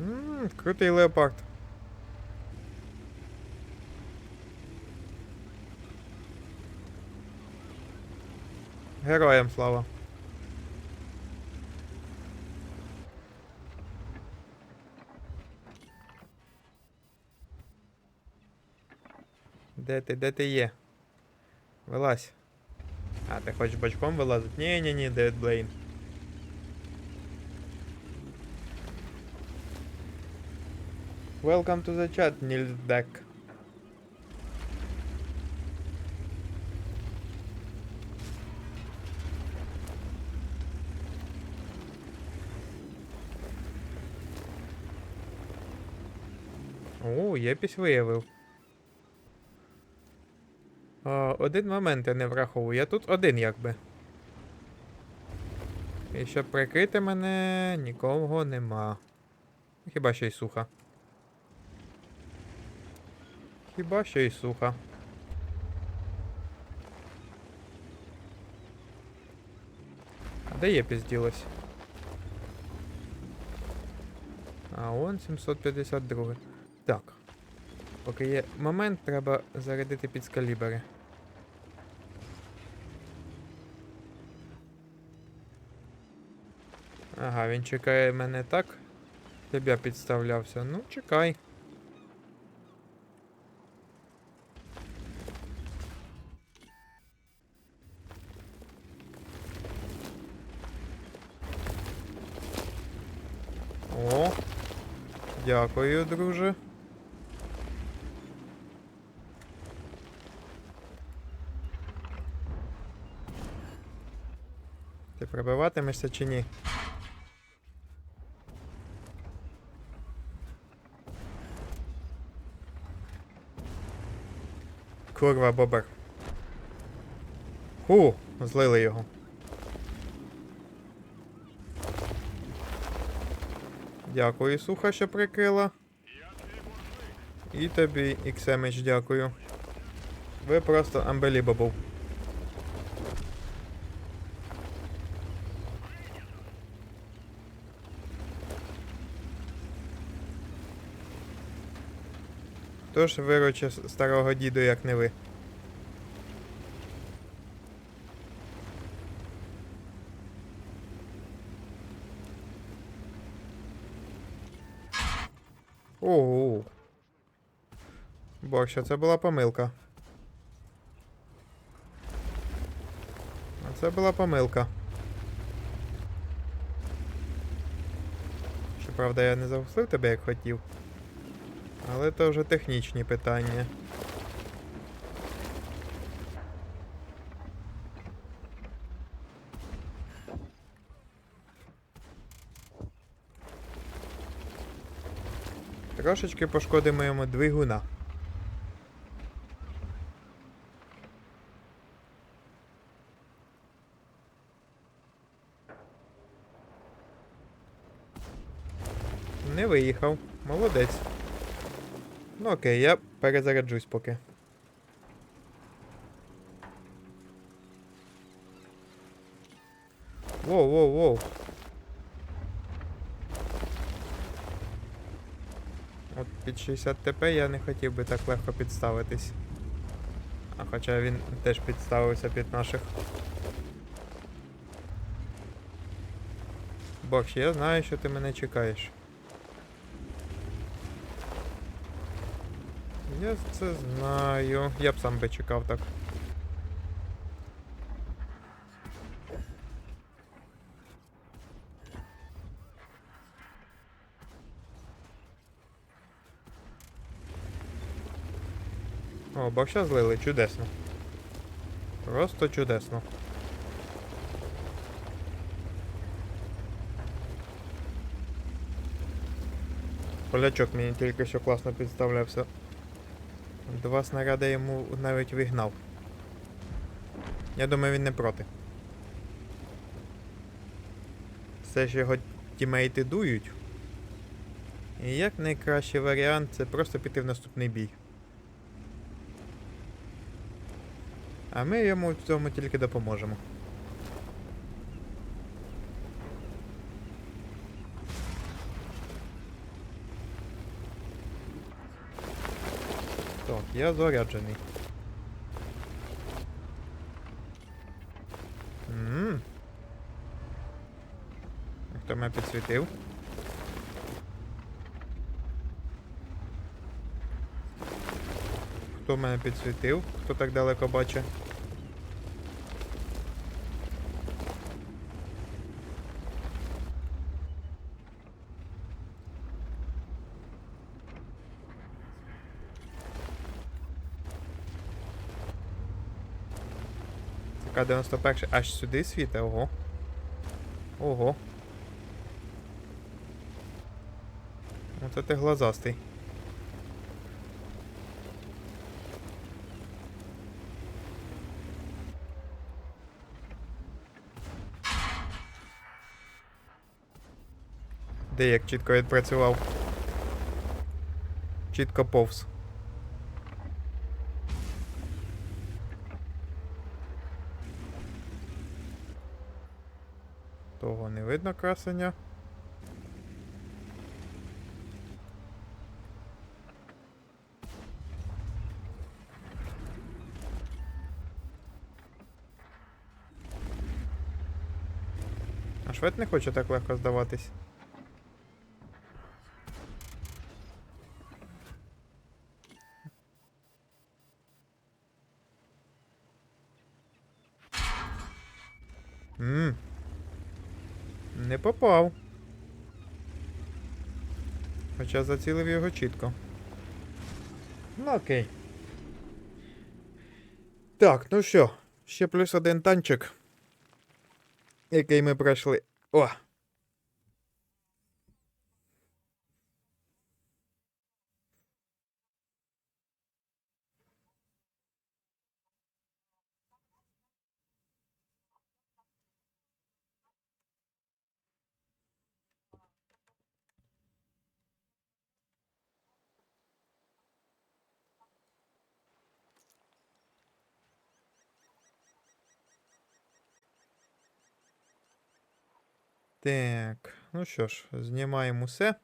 Ммм, крутий леопард. Героям слава. Де ти, де ти є? Вилазь. А, ти хочеш бочком вилазити? Ні, ні, ні, Девід Блейн. Welcome to the chat, Deck. О, єпісь виявив. О, один момент я не враховую. Я тут один якби. І щоб прикрити мене, нікого нема. Хіба що й суха. Хіба що й суха. А де є пізділась? А он 752. Так. Поки є момент, треба зарядити підскалібери. Ага, він чекає мене так. Я підставлявся. Ну, чекай. О, дякую, друже. Ти пробиватимешся чи ні? Курва бобер. Ху, злили його. Дякую, суха, що прикрила. І тобі, Іксемич, дякую. Ви просто unbelievable. Хто ж вируче старого діду, як не ви? Ого. Боже, це була помилка. Це була помилка. Щоправда, я не загусив тебе, як хотів. Але це вже технічні питання. Трошечки пошкодимо йому двигуна. Не виїхав. Молодець. Ну окей, я перезаряджусь поки. Воу, під 60 ТП я не хотів би так легко підставитись. А хоча він теж підставився під наших. Бокс, я знаю, що ти мене чекаєш. Я це знаю. Я б сам би чекав так. О, бокща злили, чудесно. Просто чудесно. Полячок мені тільки що класно підставлявся. Два снаряди йому навіть вигнав. Я думаю, він не проти. Все ж його тімейти дують. І як найкращий варіант це просто піти в наступний бій. А ми йому в цьому тільки допоможемо. Так, я заряджений. М. Хто мене підсвітив? Хто мене підсвітив? Хто так далеко бачить? Така 91 аж сюди світе, ого. Ого. Оце ти глазастий. Де як чітко відпрацював? Чітко повз. Того не видно красення. А швед не хоче так легко здаватись. Ммм. Не попав. Хоча зацілив його чітко. Ну окей. Так, ну що, ще плюс один танчик. Який ми пройшли. О! Так, ну що ж, знімаємо усе.